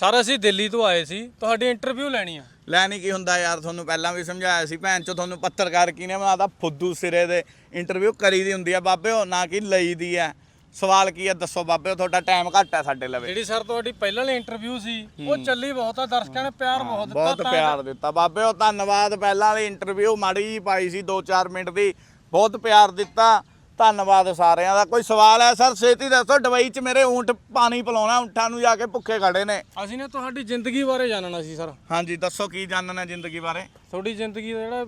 Sir ਅਸੀਂ ਦਿੱਲੀ ਤੋਂ ਆਏ ਸੀ। ਤੁਹਾਡੀ ਇੰਟਰਵਿਊ ਲੈਣੀ ਆ। ਲੈਣੀ ਕੀ ਹੁੰਦਾ ਯਾਰ ਤੁਹਾਨੂੰ ਪਹਿਲਾਂ ਵੀ ਸਮਝਾਇਆ ਸੀ ਭੈਣ ਚੋ ਤੁਹਾਨੂੰ ਪੱਤਰਕਾਰ ਕਿਨੇ ਬਣਾਦਾ ਫੁੱਦੂ ਸਿਰੇ ਦੇ ਇੰਟਰਵਿਊ ਕਰੀ ਦੀ ਹੁੰਦੀ ਆ ਬਾਬਿਓ ਨਾ ਕਿ ਲਈ ਦੀ ਆ। ਸਵਾਲ ਕੀ ਆ ਦੱਸੋ ਬਾਬਿਓ ਤੁਹਾਡਾ ਟਾਈਮ ਘੱਟ ਆ ਸਾਡੇ ਲਵੇ। ਜਿਹੜੀ ਸਰ ਤੁਹਾਡੀ ਪਹਿਲਾਂ ਵਾਲੀ ਇੰਟਰਵਿਊ ਸੀ ਉਹ ਚੱਲੀ ਬਹੁਤ ਆ ਦਰਸ਼ਕਾਂ ਨੇ ਪਿਆਰ ਬਹੁਤ ਦਿੱਤਾ ਬਹੁਤ ਤਾਂ- ਪਿਆਰ ਦਿੱਤਾ। ਬਾਬਿਓ ਧੰਨਵਾਦ ਪਹਿਲਾਂ ਵਾਲੀ ਇੰਟਰਵਿਊ ਮਾੜੀ ਜੀ ਪਾਈ ਸੀ 2-4 ਮਿੰਟ ਦੀ ਬਹੁਤ ਪਿਆਰ ਦਿੱਤਾ। ਧੰਨਵਾਦ ਸਾਰਿਆਂ ਦਾ। ਕੋਈ ਸਵਾਲ ਹੈ ਸਰ? ਛੇਤੀ ਦੱਸੋ ਡਬਈ 'ਚ ਮੇਰੇ ਊਂਠ ਪਾਣੀ ਪਿਲਾਉਣਾ ਊਂਠਾਂ ਨੂੰ ਜਾ ਕੇ ਭੁੱਖੇ ਖੜੇ ਨੇ। ਅਸੀਂ ਨੇ ਤੁਹਾਡੀ ਜ਼ਿੰਦਗੀ ਬਾਰੇ ਜਾਣਨਾ ਸੀ ਸਰ। ਹਾਂਜੀ ਦੱਸੋ ਕੀ ਜਾਣਨਾ ਜ਼ਿੰਦਗੀ ਬਾਰੇ? ਤੁਹਾਡੀ ਜ਼ਿੰਦਗੀ ਦਾ ਜਿਹੜਾ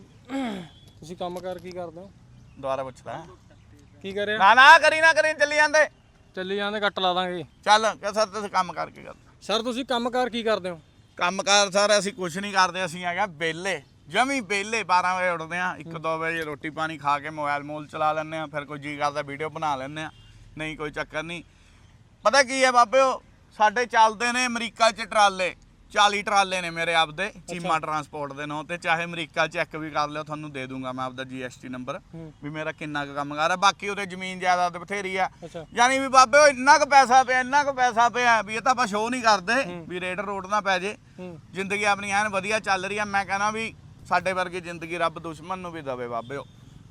ਤੁਸੀਂ ਕੰਮਕਾਰ ਕੀ ਕਰਦੇ ਹੋ? ਦੁਬਾਰਾ ਪੁੱਛ ਲੈ ਕੀ ਕਰਿਆ? ਨਾ ਨਾ ਕਰੀ ਨਾ ਕਰੀ ਚੱਲੀ ਜਾਂਦੇ। ਚੱਲੀ ਜਾਂਦੇ ਕੱਟ ਲਾ ਦਾਂਗੇ। ਚੱਲ ਕਿ ਸਰ ਤੁਸੀਂ ਕੰਮ ਕਰਕੇ ਕਰ ਸਰ ਤੁਸੀਂ ਕੰਮਕਾਰ ਕੀ ਕਰਦੇ ਹੋ? ਕੰਮਕਾਰ ਸਰ ਅਸੀਂ ਕੁਝ ਨਹੀਂ ਕਰਦੇ ਅਸੀਂ ਹੈਗਾ ਵਿਹਲੇ। ਜਮੀ ਵਿਹਲੇ 12 ਵਜੇ ਉੱਠਦੇ ਆ 1-2 ਵਜੇ ਰੋਟੀ ਪਾਣੀ ਖਾ ਕੇ ਮੋਬਾਈਲ ਮੂਲ ਚਲਾ ਲੈਂਦੇ ਆ ਫਿਰ ਕੋਈ ਜੀ ਕਰਦਾ ਵੀਡੀਓ ਬਣਾ ਲੈਂਦੇ ਆ ਨਹੀਂ ਕੋਈ ਚੱਕਰ ਨਹੀਂ। ਪਤਾ ਕੀ ਹੈ ਬਾਬਿਓ ਸਾਡੇ ਚੱਲਦੇ ਨੇ ਅਮਰੀਕਾ 'ਚ ਟਰਾਲੇ 40 ਟਰਾਲੇ ਨੇ ਮੇਰੇ ਆਪਦੇ ਚੀਮਾ ਟਰਾਂਸਪੋਰਟ ਦੇ ਨਾਂ ਤੇ ਚਾਹੇ ਅਮਰੀਕਾ ਚੈੱਕ ਵੀ ਕਰ ਲਿਓ ਤੁਹਾਨੂੰ ਦੇ ਦੂੰਗਾ ਮੈਂ ਆਪਦਾ ਜੀਐਸਟੀ ਨੰਬਰ। ਵੀ ਮੇਰਾ ਕਿੰਨਾ ਕੁ ਕੰਮਕਾਰ ਹੈ ਬਾਕੀ ਉਹਦੇ ਜ਼ਮੀਨ ਜਾਇਦਾਦ ਬਥੇਰੀ ਆ। ਯਾਨੀ ਵੀ ਬਾਬੇ ਇੰਨਾ ਕੁ ਪੈਸਾ ਪਿਆ ਇੰਨਾ ਕੁ ਪੈਸਾ ਪਿਆ ਵੀ ਇਹ ਤਾਂ ਆਪਾਂ ਸ਼ੋਅ ਨਹੀਂ ਕਰਦੇ ਵੀ ਰੇਡ ਰੋਡ ਨਾ ਪੈ ਜੇ। ਜ਼ਿੰਦਗੀ ਆਪਣੀ ਐਨ ਵਧੀਆ ਚੱਲ ਰਹੀ ਆ ਮੈਂ ਕਹਿੰਦਾ ਵੀ ਸਾਡੇ ਵਰਗੀ ਜ਼ਿੰਦਗੀ ਰੱਬ ਦੁਸ਼ਮਣ ਨੂੰ ਵੀ ਦਵੇ ਬਾਬਿਓ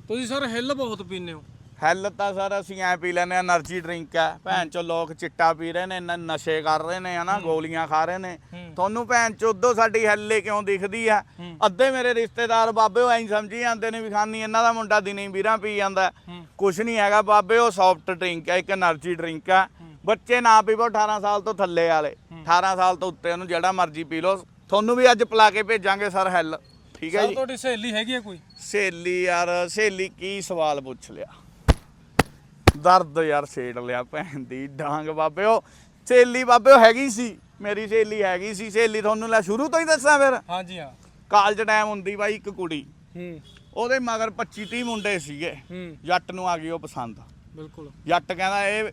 ਤੁਸੀਂ ਸਰ ਹਿੱਲ ਬਹੁਤ ਪੀਂਦੇ ਹੋ। ਹੈਲ ਤਾਂ ਸਰ ਅਸੀਂ ਐ ਪੀ ਲੈਨੇ એનર્ਜੀ ਡਰਿੰਕ ਆ ਭੈਣ ਚੋ ਲੋਕ ਚਿੱਟਾ ਪੀ ਰਹੇ ਨੇ ਇੰਨਾ ਨਸ਼ੇ ਕਰ ਰਹੇ ਨੇ ਹਨਾ ਗੋਲੀਆਂ ਖਾ ਰਹੇ ਨੇ। ਤੁਹਾਨੂੰ ਭੈਣ ਚੋ ਉਦੋਂ ਸਾਡੀ ਹੈਲੇ ਕਿਉਂ ਦਿਖਦੀ ਆ ਅੱਧੇ ਮੇਰੇ ਰਿਸ਼ਤੇਦਾਰ ਬਾਬੇ ਉਹ ਐਂ ਸਮਝੀ ਜਾਂਦੇ ਨੇ ਵੀ ਖਾਨੀ ਇਹਨਾਂ ਦਾ ਮੁੰਡਾ ਦਿਨੇ ਵੀਰਾਂ ਪੀ ਜਾਂਦਾ ਕੁਛ ਨਹੀਂ ਹੈਗਾ ਬਾਬੇ ਉਹ ਸੌਫਟ ਡਰਿੰਕ ਆ ਇੱਕ એનર્ਜੀ ਡਰਿੰਕ ਆ ਬੱਚੇ ਨਾ ਪੀਵੋ 18 ਸਾਲ ਤੋਂ ਥੱਲੇ ਵਾਲੇ। 18 ਸਾਲ ਤੋਂ ਉੱਤੇ ਉਹਨੂੰ ਜਿਹੜਾ ਮਰਜ਼ੀ ਪੀ ਲਓ। ਤੁਹਾਨੂੰ ਵੀ ਅੱਜ ਪਿਲਾ ਕੇ ਭੇਜਾਂਗੇ ਸਰ ਹੈਲ। ਠੀਕ ਹੈ ਸਰ ਜੀ। ਤੁਹਾਡੀ ਸਹੇਲੀ ਹੈਗੀ ਹੈ ਕੋਈ? ਸਹੇਲੀ ਯਾਰ ਸਹੇਲੀ ਕੀ ਸਵਾਲ ਪੁੱਛ ਲਿਆ। ਦਰਦ ਯਾਰ ਛੇੜ ਲਿਆ ਭੈਣ ਦੀ ਡਾਂਗ ਬਾਬਿਓ। ਸਹੇਲੀ ਬਾਬਿਓ ਹੈਗੀ ਸੀ ਮੇਰੀ ਸਹੇਲੀ ਹੈਗੀ ਸੀ। ਸਹੇਲੀ ਤੁਹਾਨੂੰ ਲੈ ਸ਼ੁਰੂ ਤੋਂ ਹੀ ਦੱਸਾਂ ਫਿਰ। ਹਾਂਜੀ ਹਾਂ। ਕਾਲਜ ਟਾਈਮ ਹੁੰਦੀ ਬਾਈ ਇੱਕ ਕੁੜੀ। ਹੂੰ। ਉਹਦੇ ਮਗਰ 25 30 ਮੁੰਡੇ ਸੀਗੇ। ਹੂੰ। ਜੱਟ ਨੂੰ ਆ ਗਈ ਉਹ ਪਸੰਦ। ਬਿਲਕੁਲ। ਜੱਟ ਕਹਿੰਦਾ ਇਹ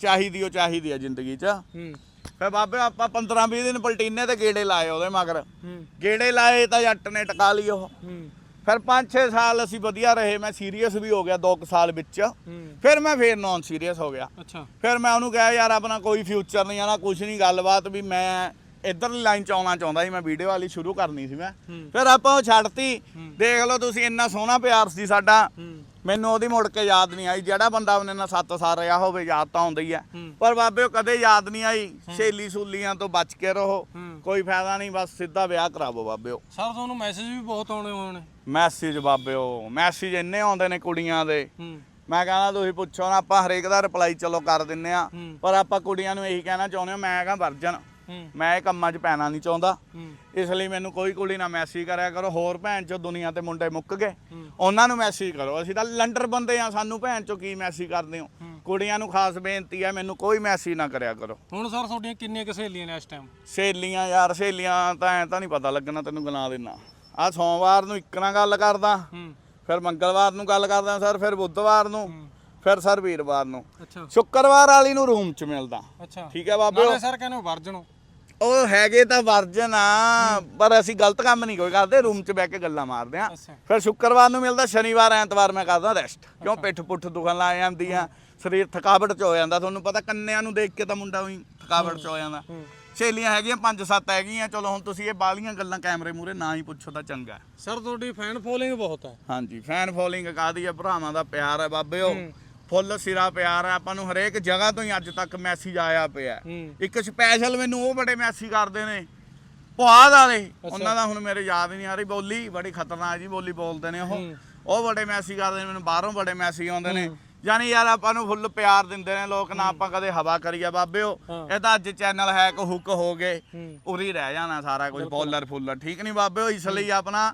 ਚਾਹੀਦੀ ਉਹ ਚਾਹੀਦੀ ਆ ਜ਼ਿੰਦਗੀ 'ਚ। ਹੂੰ। ਫਿਰ ਬਾਬੇ ਆਪਾਂ 15 20 ਦਿਨ ਪਲਟੀਨੇ ਤੇ ਗੇੜੇ ਲਾਏ ਉਹਦੇ ਮਗਰ। ਗੇੜੇ ਲਾਏ ਤਾਂ ਜੱਟ ਨੇ ਟਕਾ ਲਈ ਉਹ। ਫਿਰ 5-6 ਸਾਲ ਅਸੀਂ ਵਧੀਆ ਰਹੇ ਮੈਂ ਸੀਰੀਅਸ ਵੀ ਹੋ ਗਿਆ 2 ਸਾਲ ਵਿੱਚ। ਫਿਰ ਮੈਂ ਫੇਰ ਨਾਨ ਸੀਰੀਅਸ ਹੋ ਗਿਆ। ਅੱਛਾ। ਫਿਰ ਮੈਂ ਉਹਨੂੰ ਕਿਹਾ ਯਾਰ ਆਪਣਾ ਕੋਈ ਫਿਊਚਰ ਨਹੀਂ ਆਣਾ ਕੁਝ ਨਹੀਂ ਗੱਲਬਾਤ ਵੀ ਮੈਂ ਇਧਰਲੀ ਲਾਈਨ ਚ ਆਉਣਾ ਚਾਹੁੰਦਾ ਸੀ ਮੈਂ ਵੀਡੀਓ ਵਾਲੀ ਸ਼ੁਰੂ ਕਰਨੀ ਸੀ ਮੈਂ। ਫਿਰ ਆਪਾਂ ਉਹ ਛੱਡਤੀ। ਦੇਖ ਲਓ ਤੁਸੀਂ ਇੰਨਾ ਸੋਹਣਾ ਪਿਆਰ ਸੀ ਸਾਡਾ। ਮੈਨੂੰ ਉਹਦੀ ਮੁੜ ਕੇ ਯਾਦ ਨਹੀਂ ਆਈ ਜਿਹੜਾ ਬੰਦਾ ਉਹਨੇ ਨਾਲ ਸੱਤ ਸਾਲ ਰਿਹਾ ਹੋਵੇ ਯਾਦ ਤਾਂ ਆਉਂਦੀ ਹੀ। ਪਰ ਬਾਬੇ ਉਹ ਕਦੇ ਯਾਦ ਨਹੀਂ ਆਈ ਛੇਲੀ ਸੂਲੀਆਂ ਤੋਂ ਬਚ ਕੇ ਰਹੋ ਕੋਈ ਫਾਇਦਾ ਨਹੀਂ ਬਸ ਸਿੱਧਾ ਵਿਆਹ ਕਰਾਵੋ ਬਾਬਿਓ ਸਰ ਤੁਹਾਨੂੰ ਮੈਸੇਜ ਵੀ ਬਹੁਤ ਆਉਣੇ ਹੋਣੇ। ਮੈਸੇਜ ਬਾਬਿਓ ਮੈਸੇਜ ਇੰਨੇ ਆਉਂਦੇ ਨੇ ਕੁੜੀਆਂ ਦੇ। ਮੈਂ ਕਹਿੰਦਾ ਤੁਸੀਂ ਪੁੱਛੋ ਨਾ ਆਪਾਂ ਹਰੇਕ ਦਾ ਰਿਪਲਾਈ ਚਲੋ ਕਰ ਦਿੰਨੇ ਆ। ਪਰ ਆਪਾਂ ਕੁੜੀਆਂ ਨੂੰ ਇਹੀ ਕਹਿਣਾ ਚਾਹੁੰਦੇ ਹਾਂ ਮੈਂ ਹੈਗਾ ਵਰਜਨ ਮੈਂ ਇਹ ਕੰਮਾਂ 'ਚ ਪੈਣਾ ਨਹੀਂ ਚਾਹੁੰਦਾ। ਇਸ ਲਈ ਮੈਨੂੰ ਕੋਈ ਕੁੜੀ ਨਾ ਮੈਸੇਜ ਕਰਿਆ ਕਰੋ ਹੋਰ ਭੈਣ ਚੋ ਦੁਨੀਆ ਤੇ ਮੁੰਡੇ ਮੁੱਕ ਗਏ। ਉਹਨਾਂ ਨੂੰ ਮੈਸੇਜ ਕਰੋ। ਅਸੀਂ ਤਾਂ ਲੰਡਰ ਬੰਦੇ ਆ ਸਾਨੂੰ ਭੈਣ ਚੋ ਕੀ ਮੈਸੇਜ ਕਰਦੇ ਹੋ। ਕੁੜੀਆਂ ਨੂੰ ਖਾਸ ਬੇਨਤੀ ਹੈ ਮੈਨੂੰ ਕੋਈ ਮੈਸੇਜ ਨਾ ਕਰਿਆ ਕਰੋ। ਹੁਣ ਸਰ ਤੁਹਾਡੀਆਂ ਕਿੰਨੀਆਂ ਕੁ ਸਹੇਲੀਆਂ ਨੇ ਇਸ ਟਾਈਮ ਸਹੇਲੀਆਂ ਯਾਰ ਸਹੇਲੀਆਂ ਤਾਂ ਐ ਤਾਂ ਨਹੀਂ ਪਤਾ ਲੱਗਣਾ ਤੈਨੂੰ ਗਣਾ ਦੇਣਾ ਆ ਸੋਮਵਾਰ ਨੂੰ ਇੱਕ ਨਾਲ ਗੱਲ ਕਰਦਾ। ਫਿਰ ਮੰਗਲਵਾਰ ਨੂੰ ਗੱਲ ਕਰਦਾ ਸਰ ਫਿਰ ਬੁੱਧਵਾਰ ਨੂੰ। ਫਿਰ ਸਰ ਵੀਰਵਾਰ ਨੂੰ। ਅੱਛਾ। ਸ਼ੁੱਕਰਵਾਰ ਵਾਲੀ ਨੂੰ ਰੂਮ 'ਚ ਮਿਲਦਾ। ਅੱਛਾ। ਠੀਕ ਹੈ ਬਾਬੇ ਨਾਲੇ ਸਰ ਕਹਿੰਦੇ ਵਰਜਣੋ ਉਹ ਹੈਗੇ ਤਾਂ ਵਰਜਨ ਆ ਪਰ ਅਸੀਂ ਗਲਤ ਕੰਮ ਨਹੀਂ ਕੋਈ ਕਰਦੇ ਰੂਮ 'ਚ ਬਹਿ ਕੇ ਗੱਲਾਂ ਮਾਰਦੇ ਆ। ਫਿਰ ਸ਼ੁੱਕਰਵਾਰ ਨੂੰ ਮਿਲਦਾ ਸ਼ਨੀਵਾਰ ਐਤਵਾਰ ਮੈਂ ਕਰਦਾ ਰੈਸਟ ਕਿਉਂ ਪਿੱਠ ਪੁੱਠ ਦੁਖਣ ਲੱਗ ਜਾਂਦੀ ਆ ਸਰੀਰ ਥਕਾਵਟ 'ਚ ਹੋ ਜਾਂਦਾ। ਤੁਹਾਨੂੰ ਪਤਾ ਕੰਨਿਆਂ ਨੂੰ ਦੇਖ ਕੇ ਤਾਂ ਮੁੰਡਾ ਉਹੀ ਥਕਾਵਟ 'ਚ ਹੋ ਜਾਂਦਾ। ਸਹੇਲੀਆਂ ਹੈਗੀਆਂ ਪੰਜ ਸੱਤ ਹੈਗੀਆਂ ਚਲੋ ਹੁਣ ਤੁਸੀਂ ਇਹ ਬਾਲੀਆਂ ਗੱਲਾਂ ਕੈਮਰੇ ਮੂਰੇ ਨਾ ਹੀ ਪੁੱਛੋ ਤਾਂ ਚੰਗਾ। ਸਰ ਤੁਹਾਡੀ ਫੈਨ ਫੋਲੋਇੰਗ ਬਹੁਤ ਹੈ। ਹਾਂਜੀ ਫੈਨ ਫੋਲੋਇੰਗ ਕਾਦੀ ਆ? ਭਰਾਵਾਂ ਦਾ ਪਿਆਰ ਹੈ ਬਾਬਿਓ। ਫੁੱਲ ਸਿਰਾ ਪਿਆਰ ਹੈ ਆਪਾਂ ਨੂੰ ਹਰੇਕ ਜਗ੍ਹਾ ਤੋਂ ਹੀ ਅੱਜ ਤੱਕ ਮੈਸੇਜ ਆਇਆ ਪਿਆ। ਇੱਕ ਸਪੈਸ਼ਲ ਮੈਨੂੰ ਉਹ ਬੜੇ ਮੈਸੇਜ ਕਰਦੇ ਨੇ ਪੁਆਧ ਵਾਲੇ ਉਹਨਾਂ ਦਾ ਹੁਣ ਮੇਰੇ ਯਾਦ ਨਹੀਂ ਆ ਰਹੀ ਬੋਲੀ ਬੜੀ ਖਤਰਨਾਕ ਜੀ ਬੋਲੀ ਬੋਲਦੇ ਨੇ ਉਹ। ਉਹ ਬੜੇ ਮੈਸੇਜ ਕਰਦੇ ਨੇ ਮੈਨੂੰ ਬਾਹਰੋਂ ਬੜੇ ਮੈਸੇਜ ਆਉਂਦੇ ਨੇ। ਯਾਨੀ ਯਾਰ ਆਪਾਂ ਨੂੰ ਫੁੱਲ ਪਿਆਰ ਦਿੰਦੇ ਨੇ ਲੋਕ ਨਾ ਆਪਾਂ ਕਦੇ ਹਵਾ ਕਰੀਏ ਬਾਬਿਓ। ਇਹ ਤਾਂ ਅੱਜ ਚੈਨਲ ਹੈ ਕੋ ਹੁੱਕ ਹੋ ਗਏ। ਉਰੀ ਰਹਿ ਜਾਣਾ ਸਾਰਾ ਕੁਝ ਬੋਲਰ ਫੁੱਲਰ ਠੀਕ ਨਹੀਂ ਬਾਬਿਓ ਇਸ ਲਈ ਆਪਣਾ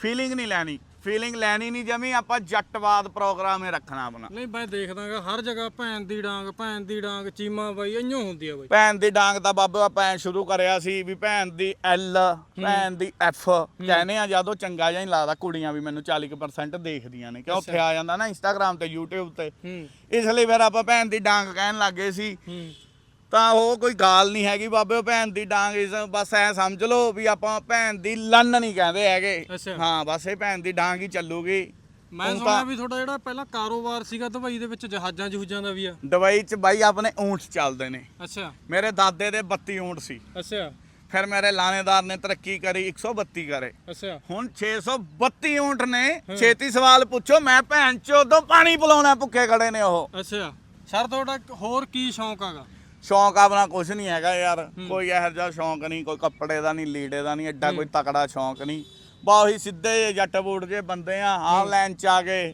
ਫੀਲਿੰਗ ਨਹੀਂ ਲੈਣੀ। ਫੀਲਿੰਗ ਲੈਣੀ ਨਹੀਂ ਜਮੀ ਆਪਾਂ ਜੱਟਵਾਦ ਪ੍ਰੋਗਰਾਮ ਹੀ ਰੱਖਣਾ ਆਪਣਾ। ਨਹੀਂ ਮੈਂ ਦੇਖਦਾਗਾ ਹਰ ਜਗ੍ਹਾ ਭੈਣ ਦੀ ਡਾਂਗ ਭੈਣ ਦੀ ਡਾਂਗ ਚੀਮਾ ਬਾਈ ਇੰਨੋਂ ਹੁੰਦੀ ਆ ਬਾਈ। ਭੈਣ ਦੀ ਡਾਂਗ ਤਾਂ ਬਾਬਾ ਭੈਣ ਸ਼ੁਰੂ ਕਰਿਆ ਸੀ ਵੀ ਭੈਣ ਦੀ ਐਲ ਭੈਣ ਦੀ ਐਫ ਕਹਿੰਦੇ ਆ ਜਦੋਂ ਚੰਗਾ ਜਿਹਾ ਹੀ ਲੱਗਦਾ ਕੁੜੀਆਂ ਵੀ ਮੈਨੂੰ 40% ਦੇਖਦੀਆਂ ਨੇ। ਕਿ ਉੱਥੇ ਆ ਜਾਂਦਾ ਨਾ ਇੰਸਟਾਗ੍ਰam ਤੇ YouTube ਤੇ। ਇਸ ਲਈ ਫਿਰ ਆਪਾਂ ਭੈਣ ਦੀ ਡਾਂਗ ਕਹਿਣ ਲੱਗੇ ਸੀ ਤਾਂ ਉਹ ਕੋਈ ਗਾਲ ਨਹੀਂ ਹੈਗੀ ਬਾਬੇ ਉਹ ਭੈਣ ਦੀ ਡਾਂਗ ਇਸ ਬਸ ਐ ਸਮਝ ਲਓ ਵੀ ਆਪਾਂ ਭੈਣ ਦੀ ਲੰਨ ਨਹੀਂ ਕਹਿੰਦੇ ਹੈਗੇ। ਹਾਂ ਬਸ ਇਹ ਭੈਣ ਦੀ ਡਾਂਗ ਹੀ ਚੱਲੂਗੀ। ਮੈਂ ਸੁਣਿਆ ਵੀ ਤੁਹਾਡਾ ਜਿਹੜਾ ਪਹਿਲਾਂ ਕਾਰੋਬਾਰ ਸੀਗਾ ਦੁਬਈ ਦੇ ਵਿੱਚ ਜਹਾਜ਼ਾਂ ਜਹੂਜ਼ਾਂ ਦਾ ਵੀ ਆ। ਦੁਬਈ ਚ ਬਾਈ ਆਪਣੇ ਊਂਠ ਚੱਲਦੇ ਨੇ। ਅੱਛਾ। ਮੇਰੇ ਦਾਦੇ ਦੇ 32 ਊਂਠ ਸੀ। ਅੱਛਾ। ਫਿਰ ਮੇਰੇ ਲਾਣੇਦਾਰ ਨੇ ਤਰੱਕੀ ਕਰੀ 132 ਕਰੇ। ਅੱਛਾ। ਹੁਣ 632 ਊਂਠ ਨੇ। ਛੇਤੀ ਸਵਾਲ ਪੁੱਛੋ ਮੈਂ ਭੈਣ ਚੋਦੋਂ ਪਾਣੀ ਪਿਲਾਉਣਾ ਭੁੱਖੇ ਖੜੇ ਨੇ ਉਹ। ਅੱਛਾ। ਸਰ ਤੁਹਾਡਾ ਹੋਰ ਕੀ ਸ਼ੌਂਕ ਹੈਗਾ? ਸ਼ੌਂਕ ਆਪਣਾ ਕੁਝ ਨਹੀਂ ਹੈਗਾ ਯਾਰ। ਕੋਈ ਇਹੋ ਜਿਹਾ ਸ਼ੌਂਕ ਨਹੀਂ ਕੋਈ ਕੱਪੜੇ ਦਾ ਨਹੀਂ ਲੀੜੇ ਦਾ ਨਹੀਂ ਐਡਾ ਕੋਈ ਤਕੜਾ ਸ਼ੌਂਕ ਨਹੀਂ। ਬਾ ਉਹੀ ਸਿੱਧੇ ਜਿਹੇ ਜੱਟ ਬੂਟ ਜੇ ਬੰਦੇ ਆ ਆਨਲਾਈਨ ਚ ਆ ਗਏ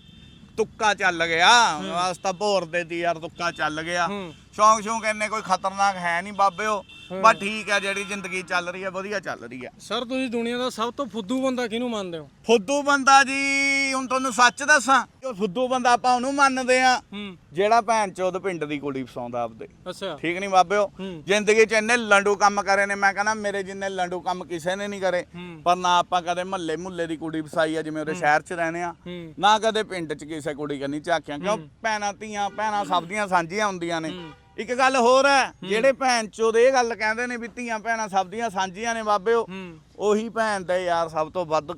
ਤੁੱਕਾ ਚੱਲ ਗਿਆ। ਵਾਸਤਾ ਭੋਰ ਦੇ ਦੀ ਯਾਰ ਤੁੱਕਾ ਚੱਲ ਗਿਆ। ਸ਼ੌਂਕ ਸ਼ੌਂਕ ਇੰਨੇ ਕੋਈ ਖਤਰਨਾਕ ਹੈ ਨਹੀਂ ਬਾਬਿਓ ਬਸ ਠੀਕ ਹੈ ਜਿਹੜੀ ਜ਼ਿੰਦਗੀ ਚੱਲ ਰਹੀ ਹੈ ਵਧੀਆ ਚੱਲ ਰਹੀ ਹੈ। ਸਰ ਤੁਸੀਂ ਦੁਨੀਆ ਦਾ ਸਭ ਤੋਂ ਫੁੱਦੂ ਬੰਦਾ ਕਿਹਨੂੰ ਮੰਨਦੇ ਹੋ? ਫੁੱਦੂ ਬੰਦਾ ਜੀ ਹੁਣ ਤੁਹਾਨੂੰ ਸੱਚ ਦੱਸਾਂ ਉਹ ਫੁੱਦੂ ਬੰਦਾ ਆਪਾਂ ਉਹਨੂੰ ਮੰਨਦੇ ਆ ਜਿਹੜਾ ਭੈਣ ਚੋਦ ਪਿੰਡ ਦੀ ਕੁੜੀ ਫਸਾਉਂਦਾ ਆਪਦੇ। ਅੱਛਾ। ਠੀਕ ਨਹੀਂ ਬਾਬਿਓ। ਜ਼ਿੰਦਗੀ 'ਚ ਇੰਨੇ ਲੰਡੂ ਕੰਮ ਕਰੇ ਨੇ ਮੈਂ ਕਹਿੰਦਾ ਮੇਰੇ ਜਿੰਨੇ ਲੰਡੂ ਕੰਮ ਕਿਸੇ ਨੇ ਨਹੀਂ ਕਰੇ। ਪਰ ਨਾ ਆਪਾਂ ਕਦੇ ਮਹੱਲੇ ਮੁੱਲੇ ਦੀ ਕੁੜੀ ਫਸਾਈ ਆ ਜਿਵੇਂ ਉਹਦੇ ਸ਼ਹਿਰ 'ਚ ਰਹਿੰਦੇ ਆ। ਨਾ ਕਦੇ ਪਿੰਡ 'ਚ ਕਿਸੇ ਕੁੜੀ ਕੰਨੀ ਝਾਕਿਆ ਕਿਉਂ? ਭੈਣਾਂ ਧੀਆਂ ਭੈਣਾਂ ਸਭ ਦੀਆਂ ਸਾਂਝੀਆਂ ਹੁੰਦੀਆਂ ਨੇ। ਇੱਕ ਗੱਲ ਹੋਰ ਹੈ ਜਿਹੜੇ ਭੈਣ ਚੋਦ ਇਹ ਗੱਲ ਕਹਿੰਦੇ ਨੇ ਵੀ ਧੀਆਂ ਭੈਣਾਂ ਸਭ ਦੀਆਂ ਸਾਂਝੀਆਂ ਨੇ ਬਾਬਿਓ ਉਹੀ ਭੈਣ ਦੇ ਯਾਰ ਸਭ ਤੋਂ ਵੱਧ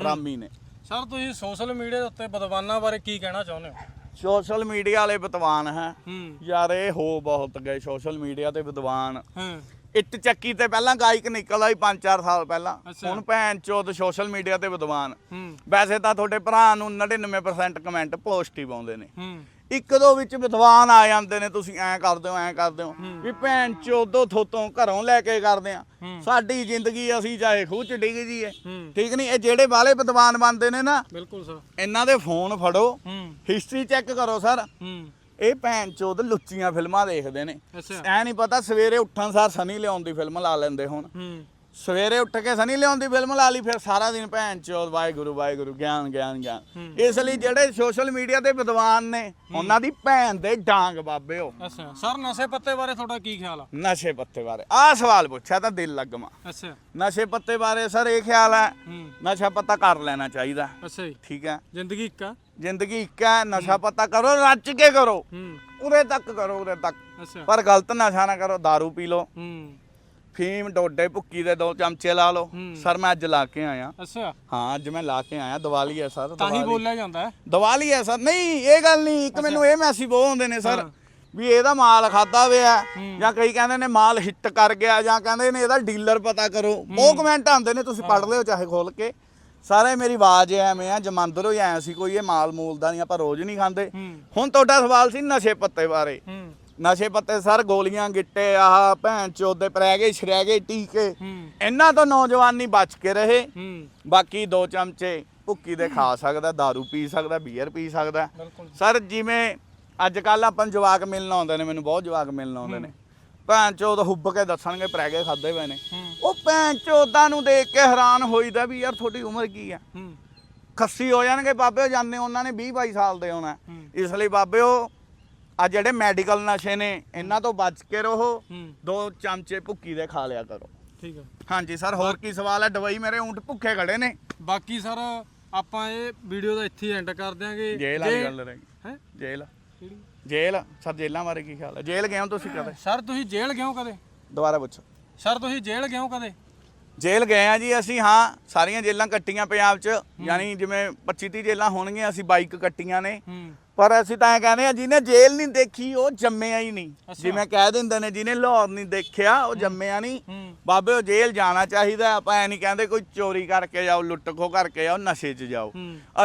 ਹਰਾਮੀ ਨੇ। ਸਰ ਤੁਸੀਂ ਸੋਸ਼ਲ ਮੀਡੀਆ ਦੇ ਉੱਤੇ ਬਦਵਾਨਾਂ ਬਾਰੇ ਕੀ ਕਹਿਣਾ ਚਾਹੁੰਦੇ ਹੋ? ਸੋਸ਼ਲ ਮੀਡੀਆ ਵਾਲੇ ਵਿਦਵਾਨ ਹੈ। ਯਾਰ ਇਹ ਹੋ ਬਹੁਤ ਗਏ ਸੋਸ਼ਲ ਮੀਡੀਆ ਤੇ ਵਿਦਵਾਨ। ਇੱਟ ਚੱਕੀ ਤੇ ਪਹਿਲਾਂ ਗਾਇਕ ਨਿਕਲਦਾ ਸੀ 5-4 ਸਾਲ ਪਹਿਲਾਂ। ਹੁਣ ਭੈਣ ਚੋਦ ਸੋਸ਼ਲ ਮੀਡੀਆ ਤੇ ਵਿਦਵਾਨ। ਵੈਸੇ ਤਾਂ ਤੁਹਾਡੇ ਭਰਾ ਨੂੰ 99% ਕਮੈਂਟ ਪੋਸਟ ਹੀ ਪਾਉਂਦੇ ਨੇ। ਇੱਕ ਦੋ ਵਿੱਚ ਵਿਦਵਾਨ ਆ ਜਾਂਦੇ ਨੇ ਤੁਸੀਂ ਐਂ ਕਰਦੇ ਹੋ ਐਂ ਕਰਦੇ ਹੋ। ਵੀ ਭੈਣ ਚੋਦੋ ਥੋਤੋਂ ਘਰੋਂ ਲੈ ਕੇ ਕਰਦੇ ਆ। ਸਾਡੀ ਜ਼ਿੰਦਗੀ ਅਸੀਂ ਚਾਹੇ ਖੂਹ ਚ ਡਿੱਗ ਜੀਏ ਠੀਕ ਨਹੀਂ? ਇਹ ਜਿਹੜੇ ਵਾਲੇ ਵਿਦਵਾਨ ਬਣਦੇ ਨੇ ਨਾ ਬਿਲਕੁਲ ਸਰ। ਇਹਨਾਂ ਦੇ ਫੋਨ ਫੜੋ। ਹਿਸਟਰੀ ਚੈੱਕ ਕਰੋ ਸਰ। ਇਹ ਭੈਣ ਚੋਦ ਲੁੱਚੀਆਂ ਫਿਲਮਾਂ ਦੇਖਦੇ ਨੇ। ਐ ਨਹੀਂ ਪਤਾ ਸਵੇਰੇ ਉੱਠਣ ਸਾਰ ਸਨੀ ਲਿਆਉਣ ਦੀ ਫਿਲਮ ਲਾ ਲੈਂਦੇ ਹੁਣ। ਸਵੇਰੇ ਉੱਠ ਕੇ ਸਨੀ ਦੀ ਫਿਲਮ ਲਾ ਲਈ ਫਿਰ ਸਾਰਾ ਦਿਨ ਭੈਣ ਚੋਦ ਵਾਹਿਗੁਰੂ ਵਾਹਿਗੁਰੂ ਗਿਆਨ ਗਿਆਨ ਗਿਆਨ। ਹੂੰ। ਇਸ ਲਈ ਜਿਹੜੇ ਸੋਸ਼ਲ ਮੀਡੀਆ ਤੇ ਵਿਦਵਾਨ ਨੇ ਉਹਨਾਂ ਦੀ ਭੈਣ ਦੇ ਡਾਂਗ ਬਾਬਿਓ ਅੱਛਾ। ਸਰ ਨਸ਼ੇ ਪੱਤੇ ਬਾਰੇ ਤੁਹਾਡਾ ਕੀ ਖਿਆਲ ਆ? ਨਸ਼ੇ ਪੱਤੇ ਬਾਰੇ। ਆਹ ਸਵਾਲ ਪੁੱਛਿਆ ਤਾਂ ਦਿਲ ਲੱਗਮਾ। ਅੱਛਾ। ਨਸ਼ੇ ਪੱਤੇ ਬਾਰੇ ਸਰ ਇਹ ਖਿਆਲ ਹੈ ਹੂੰ। ਨਸ਼ਾ ਪੱਤਾ ਕਰ ਲੈਣਾ ਚਾਹੀਦਾ। ਅੱਛਾ ਜੀ। ਠੀਕ ਹੈ ਜ਼ਿੰਦਗੀ ਇੱਕ ਆ। ਜ਼ਿੰਦਗੀ ਇੱਕ ਹੈ ਨਸ਼ਾ ਪੱਤਾ ਕਰੋ ਰੱਜ ਕੇ ਕਰੋ। ਹੂੰ। ਉਰੇ ਤੱਕ ਕਰੋ ਉਰੇ ਤੱਕ। ਪਰ ਗਲਤ ਨਸ਼ਾ ਨਾ ਕਰੋ दारू ਪੀ ਲਓ। ਹੂੰ। ਫੀਮ ਡੋਡੇ ਭੁੱਕੀ ਦੇ ਦੋ ਚਮਚੇ ਲਾ ਲਓ। ਹੂੰ। ਸਰ ਮੈਂ ਅੱਜ ਲਾ ਕੇ ਆਇਆ। ਅੱਛਾ। ਹਾਂ ਅੱਜ ਮੈਂ ਲਾ ਕੇ ਆਇਆ। ਦੀਵਾਲੀ ਹੈ ਸਰ ਤਾਂ ਹੀ ਬੋਲਿਆ ਜਾਂਦਾ ਹੈ। ਦੀਵਾਲੀ ਹੈ ਸਰ। ਨਹੀਂ ਇਹ ਗੱਲ ਨਹੀਂ। ਇੱਕ ਮੈਨੂੰ ਇਹ ਮੈਸੇਜ ਬਹੁਤ ਹੁੰਦੇ ਨੇ ਸਰ ਹਾਂ। ਵੀ ਇਹਦਾ ਮਾਲ ਖਾਦਾ ਹੋਇਆ ਹੂੰ। ਜਾਂ ਕਈ ਕਹਿੰਦੇ ਨੇ ਮਾਲ ਹਿੱਟ ਕਰ ਗਿਆ ਜਾਂ ਕਹਿੰਦੇ ਨੇ ਇਹਦਾ ਡੀਲਰ ਪਤਾ ਕਰੋ। ਉਹ ਕਮੈਂਟ ਆਉਂਦੇ ਨੇ ਤੁਸੀਂ ਪੜ੍ਹ ਲਿਓ ਚਾਹੇ ਖੋਲ ਕੇ। ਸਾਰੇ ਮੇਰੀ ਆਵਾਜ਼ ਐਵੇਂ ਆ ਜਮੰਦਰ ਹੋਈ ਐ ਸੀ ਕੋਈ ਇਹ ਮਾਲ ਮੂਲ ਦਾ ਨਹੀਂ ਆਪਾਂ ਰੋਜ਼ ਨਹੀਂ ਖਾਂਦੇ। ਹੂੰ। ਹੁਣ ਤੁਹਾਡਾ ਸਵਾਲ ਸੀ ਨਸ਼ੇ ਪੱਤੇ ਬਾਰੇ। ਹੂੰ। ਨਸ਼ੇ ਪੱਤੇ ਸਰ ਗੋਲੀਆਂ ਗਿੱਟੇ ਆਹ ਭੈਣ ਚੋਦੇ ਪ੍ਰੈਗੇ ਛਰੈਗੇ ਟੀਕੇ। ਇਹਨਾਂ ਤੋਂ ਨੌਜਵਾਨੀ ਬਚ ਕੇ ਰਹੇ। ਬਾਕੀ ਦੋ ਚਮਚੇ ਭੁੱਕੀ ਦੇ ਖਾ ਸਕਦਾ दारू ਪੀ ਸਕਦਾ ਬੀਅਰ ਪੀ ਸਕਦਾ। ਸਰ ਜਿਵੇਂ ਅੱਜ ਕੱਲ ਆਪਾਂ ਜਵਾਕ ਮਿਲਣ ਆਉਂਦੇ ਨੇ ਮੈਨੂੰ ਬਹੁਤ ਜਵਾਕ ਮਿਲਣ ਆਉਂਦੇ ਨੇ। ਭੈਣ ਚੋਦ ਹੁੱਬ ਕੇ ਦੱਸਣਗੇ ਪ੍ਰੈਗੇ ਖਾਦੇ ਪਏ ਨੇ। ਉਹ ਭੈਣ ਚੋਦਾਂ ਨੂੰ ਦੇਖ ਕੇ ਹੈਰਾਨ ਹੋਈਦਾ ਵੀ ਯਾਰ ਤੁਹਾਡੀ ਉਮਰ ਕੀ ਆ? ਹੂੰ। ਖੱਸੀ ਹੋ ਜਾਣਗੇ ਬਾਬੇ ਜਾਂਦੇ ਉਹਨਾਂ ਨੇ 20 22 ਸਾਲ ਦੇ ਹੋਣਾ। ਇਸ ਲਈ ਬਾਬਿਓ ਆ ਜਿਹੜੇ ਮੈਡੀਕਲ ਨਸ਼ੇ ਨੇ ਇਹਨਾਂ ਤੋਂ ਬਚ ਕੇ ਰਹੋ। ਦੋ ਚਮਚੇ ਭੁੱਕੀ ਦੇ ਖਾ ਲਿਆ ਕਰੋ। ਠੀਕ ਹੈ ਹਾਂਜੀ ਸਰ ਹੋਰ ਕੀ ਸਵਾਲ ਹੈ? ਦਵਾਈ ਮੇਰੇ ਊਂਟ ਭੁੱਖੇ ਖੜੇ ਨੇ। ਬਾਕੀ ਸਰ ਆਪਾਂ ਇਹ ਵੀਡੀਓ ਦਾ ਇੱਥੇ ਐਂਡ ਕਰ ਦਿਆਂਗੇ। ਜੇਲ੍ਹ ਵਾਲੀ ਗੱਲ ਰਹੀ। ਹੈ? ਜੇਲ੍ਹ। ਕਿਹੜੀ? ਜੇਲ੍ਹ। ਸਰ ਜੇਲ੍ਹਾਂ ਬਾਰੇ ਕੀ ਖਿਆਲ ਹੈ? ਜੇਲ੍ਹ ਗਏ ਹੋ ਤੁਸੀਂ ਕਦੇ? ਸਰ ਤੁਸੀਂ ਜੇਲ੍ਹ ਗਏ ਹੋ ਕਦੇ? ਦੁਬਾਰਾ ਪੁੱਛੋ। ਸਰ ਤੁਸੀਂ ਜੇਲ੍ਹ ਗਏ ਹੋ ਕਦੇ? ਜੇਲ੍ਹ ਗਏ ਆ ਜੀ ਅਸੀਂ ਹਾਂ ਸਾਰੀਆਂ ਜੇਲ੍ਹਾਂ ਕੱਟੀਆਂ ਪੰਜਾਬ 'ਚ। ਯਾਨੀ ਜਿਵੇਂ 25 30 ਜੇਲ੍ਹਾਂ ਹੋਣਗੀਆਂ ਅਸੀਂ ਬਾਈਕ ਕੱਟੀਆਂ ਨੇ। ਪਰ ਅਸੀਂ ਤਾਂ ਇਹ ਕਹਿੰਦੇ ਆ ਜਿਹਨੇ ਜੇਲ੍ਹ ਨਹੀਂ ਦੇਖੀ ਉਹ ਜੰਮਿਆ ਹੀ ਨਹੀਂ। ਜਿਵੇਂ ਕਹਿ ਦਿੰਦੇ ਨੇ ਜਿਹਨੇ ਲਾਹੌਰ ਨਹੀਂ ਦੇਖਿਆ ਉਹ ਜੰਮਿਆ ਨਹੀਂ। ਬਾਬੇ ਉਹ ਜੇਲ੍ਹ ਜਾਣਾ ਚਾਹੀਦਾ ਆਪਾਂ ਐ ਨਹੀਂ ਕਹਿੰਦੇ ਕੋਈ ਚੋਰੀ ਕਰਕੇ ਜਾਓ ਲੁੱਟ ਖੋ ਕਰਕੇ ਜਾਓ ਨਸ਼ੇ 'ਚ ਜਾਓ।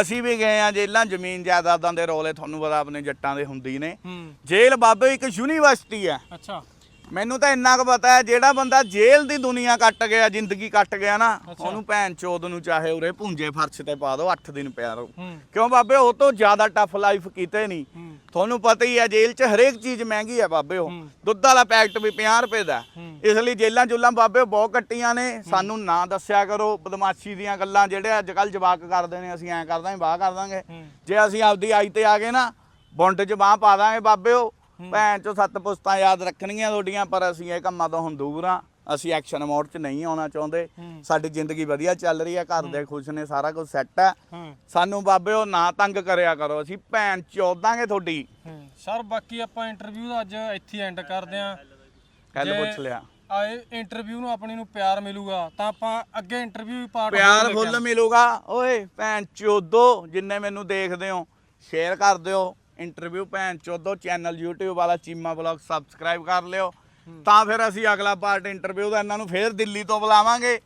ਅਸੀਂ ਵੀ ਗਏ ਆ ਜੇਲ੍ਹਾਂ ਜ਼ਮੀਨ ਜਾਇਦਾਦਾਂ ਦੇ ਰੋਲੇ ਤੁਹਾਨੂੰ ਪਤਾ ਆਪਣੇ ਜੱਟਾਂ ਦੇ ਹੁੰਦੀ ਨੇ। ਹੂੰ। ਜੇਲ੍ਹ ਬਾਬੇ ਇੱਕ ਯੂਨੀਵਰਸਿਟੀ ਹੈ। ਅੱਛਾ। ਮੈਨੂੰ ਤਾਂ ਇੰਨਾ ਕੁ ਪਤਾ ਹੈ ਜਿਹੜਾ ਬੰਦਾ ਜੇਲ੍ਹ ਦੀ ਦੁਨੀਆ ਕੱਟ ਗਿਆ ਜ਼ਿੰਦਗੀ ਕੱਟ ਗਿਆ ਨਾ। ਉਹਨੂੰ ਭੈਣ ਚੋਦ ਨੂੰ ਚਾਹੇ ਉਰੇ ਭੁੰਜੇ ਫਰਸ਼ ਤੇ ਪਾ ਦਿਓ 8 ਦਿਨ ਪਿਆ ਰਹੋ। ਕਿਉਂ ਬਾਬੇ ਉਹ ਤੋਂ ਜ਼ਿਆਦਾ ਟਫ ਲਾਈਫ ਕੀਤੇ ਨਹੀਂ। ਤੁਹਾਨੂੰ ਪਤਾ ਹੀ ਹੈ ਜੇਲ੍ਹ 'ਚ ਹਰੇਕ ਚੀਜ਼ ਮਹਿੰਗੀ ਹੈ ਬਾਬੇ ਉਹ। ਦੁੱਧ ਵਾਲਾ ਪੈਕਟ ਵੀ 50 ਰੁਪਏ ਦਾ। ਇਸ ਲਈ ਜੇਲ੍ਹਾਂ ਜੁਲਾਂ ਬਾਬੇ ਬਹੁਤ ਕੱਟੀਆਂ ਨੇ। ਸਾਨੂੰ ਨਾ ਦੱਸਿਆ ਕਰੋ ਬਦਮਾਸ਼ੀ ਦੀਆਂ ਗੱਲਾਂ ਜਿਹੜੇ ਅੱਜ ਕੱਲ ਜਵਾਕ ਕਰਦੇ ਨੇ ਅਸੀਂ ਐਂ ਕਰਦਾਂਗੇ ਬਾਹ ਕਰ ਦਾਂਗੇ। ਜੇ ਅਸੀਂ ਆਪਦੀ ਆਈ ਤੇ ਆ ਗਏ ਨਾ ਬੁੰਡ 'ਚ ਬਾਹ ਪਾ ਦਾਂਗੇ ਬਾਬਿਓ ਭੈਣ ਚੋਂ ਸੱਤ ਪੁਸਤਾਂ ਯਾਦ ਰੱਖਣਗੀਆਂ ਤੁਹਾਡੀਆਂ ਪਰ ਅਸੀਂ ਇਹ ਕੰਮਾਂ ਤੋਂ ਹੁਣ ਦੂਰ ਆ। ਅਸੀਂ ਐਕਸ਼ਨ ਮੋਡ 'ਚ ਨਹੀਂ ਆਉਣਾ ਚਾਹੁੰਦੇ। ਸਾਡੀ ਜ਼ਿੰਦਗੀ ਵਧੀਆ ਚੱਲ ਰਹੀ ਹੈ ਘਰ ਦੇ ਖੁਸ਼ ਨੇ ਸਾਰਾ ਕੁਝ ਸੈੱਟ ਹੂੰ। ਸਾਨੂੰ ਬਾਬਿਓ ਨਾ ਤੰਗ ਕਰਿਆ ਕਰੋ ਅਸੀਂ ਭੈਣ ਚੋਦਾਂਗੇ ਤੁਹਾਡੀ। ਸਰ ਬਾਕੀ ਆਪਾਂ ਇੰਟਰਵਿਊ ਦਾ ਅੱਜ ਇੱਥੇ ਐਂਡ ਕਰਦੇ ਆਂ। ਕੱਲ ਪੁੱਛ ਲਿਆ। ਆਏ ਇੰਟਰਵਿਊ ਨੂੰ ਆਪਣੀ ਨੂੰ ਪਿਆਰ ਮਿਲੂਗਾ ਤਾਂ ਆਪਾਂ ਅੱਗੇ ਇੰਟਰਵਿਊ ਪਾਰਟ ਪਿਆਰ ਫੁੱਲ ਮਿਲੂਗਾ। ਓਏ ਭੈਣ ਚੋਦੋ ਜਿੰਨੇ ਮੈਨੂੰ ਦੇਖਦੇ ਹੋ ਸ਼ੇਅਰ ਕਰ ਦਿਓ। ਇੰਟਰਵਿਊ ਭੈਣ ਚੋਦੋ ਚੈਨਲ YouTube ਵਾਲਾ ਚੀਮਾ ਬਲੌਗ ਸਬਸਕ੍ਰਾਈਬ ਕਰ ਲਿਓ। ਤਾਂ ਫਿਰ ਅਸੀਂ ਅਗਲਾ ਪਾਰਟ ਇੰਟਰਵਿਊ ਦਾ ਇਹਨਾਂ ਨੂੰ ਫੇਰ ਦਿੱਲੀ ਤੋਂ ਬੁਲਾਵਾਂਗੇ।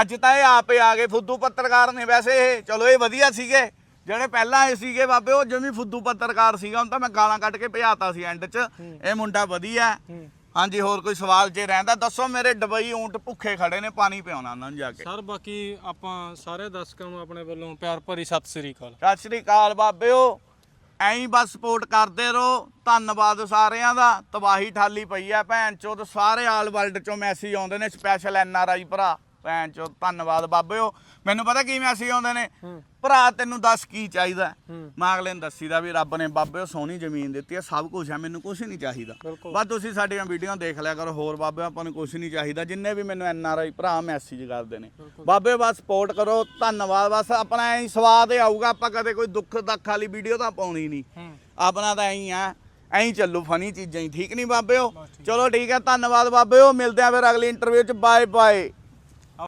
ਅੱਜ ਤਾਂ ਇਹ ਆਪੇ ਆ ਗਏ ਫੁੱਦੂ ਪੱਤਰਕਾਰ ਨੇ ਵੈਸੇ ਇਹ। ਚਲੋ ਇਹ ਵਧੀਆ ਸੀਗੇ। ਜਿਹੜੇ ਪਹਿਲਾਂ ਆਏ ਸੀਗੇ ਬਾਬੇ ਉਹ ਜਮੀ ਫੁੱਦੂ ਪੱਤਰਕਾਰ ਸੀਗਾ ਹੁਣ ਤਾਂ ਮੈਂ ਗਾਲਾਂ ਕੱਢ ਕੇ ਭਜਾਤਾ ਸੀ ਐਂਡ 'ਚ। ਇਹ ਮੁੰਡਾ ਵਧੀਆ। ਹਾਂਜੀ ਹੋਰ ਕੋਈ ਸਵਾਲ ਜੇ ਰਹਿੰਦਾ ਦੱਸੋ ਮੇਰੇ ਡਬਈ ਊਂਟ ਭੁੱਖੇ ਖੜੇ ਨੇ ਪਾਣੀ ਪਿਆਉਣਾ ਉਹਨਾਂ ਨੂੰ ਜਾ ਕੇ। ਸਰ ਬਾਕੀ ਆਪਾਂ ਸਾਰੇ ਦਰਸ਼ਕਾਂ ਨੂੰ ਆਪਣੇ ਵੱਲੋਂ ਪਿਆਰ ਭਰੀ ਸਤਿ ਸ੍ਰੀ ਅਕਾਲ। ਸਤਿ ਸ੍ਰੀ ਅਕਾਲ ਬਾਬਿਓ। ਐਂ ਹੀ ਬਸ ਸਪੋਰਟ ਕਰਦੇ ਰਹੋ। ਧੰਨਵਾਦ ਸਾਰਿਆਂ ਦਾ। ਤਬਾਹੀ ਠਾਲੀ ਪਈ ਆ ਭੈਣ ਚੋਦ। ਸਾਰੇ ਆਲ ਵਰਲਡ ਚੋਂ ਮੈਸੇਜ ਆਉਂਦੇ ਨੇ ਸਪੈਸ਼ਲ ਐਨ ਆਰ ਆਈ ਭਰਾ। ਭੈਣ ਚੋਦ ਧੰਨਵਾਦ ਬਾਬਿਓ। ਮੈਨੂੰ ਪਤਾ ਕੀ ਮੈਸੇਜ ਆਉਂਦੇ ਨੇ? ਹੂੰ। ਭਰਾ ਤੈਨੂੰ ਦੱਸ ਕੀ ਚਾਹੀਦਾ? ਹੂੰ। ਮੈਂ ਅਗਲੇ ਨੂੰ ਦੱਸੀਦਾ ਵੀ ਰੱਬ ਨੇ ਬਾਬਿਓ ਸੋਹਣੀ ਜ਼ਮੀਨ ਦਿੱਤੀ ਆ ਸਭ ਕੁਝ ਆ ਮੈਨੂੰ ਕੁਝ ਨਹੀਂ ਚਾਹੀਦਾ। ਬਸ ਤੁਸੀਂ ਸਾਡੀਆਂ ਵੀਡੀਓ ਦੇਖ ਲਿਆ ਕਰੋ ਹੋਰ ਬਾਬੇ ਆਪਾਂ ਨੂੰ ਕੁਝ ਨਹੀਂ ਚਾਹੀਦਾ ਜਿੰਨੇ ਵੀ ਮੈਨੂੰ ਐਨ ਆਰ ਆਈ ਭਰਾ ਮੈਸੇਜ ਕਰਦੇ ਨੇ। ਬਾਬੇ ਬਸ ਸਪੋਰਟ ਕਰੋ ਧੰਨਵਾਦ ਬਸ ਆਪਣਾ ਐਂ ਹੀ ਸਵਾਦ ਹੀ ਆਊਗਾ ਆਪਾਂ ਕਦੇ ਕੋਈ ਦੁੱਖ ਦੱਖ ਵਾਲੀ ਵੀਡੀਓ ਤਾਂ ਪਾਉਣੀ ਨਹੀਂ। ਹੂੰ। ਆਪਣਾ ਤਾਂ ਐਂ ਹੀ ਆ ਐਂ ਹੀ ਚੱਲੂ ਫਨੀ ਚੀਜ਼ਾਂ ਹੀ ਠੀਕ ਨਹੀਂ ਬਾਬਿਓ? ਚਲੋ ਠੀਕ ਹੈ ਧੰਨਵਾਦ ਬਾਬਿਓ ਮਿਲਦੇ ਆ ਫਿਰ ਅਗਲੀ ਇੰਟਰਵਿਊ ਚ ਬਾਏ ਬਾਏ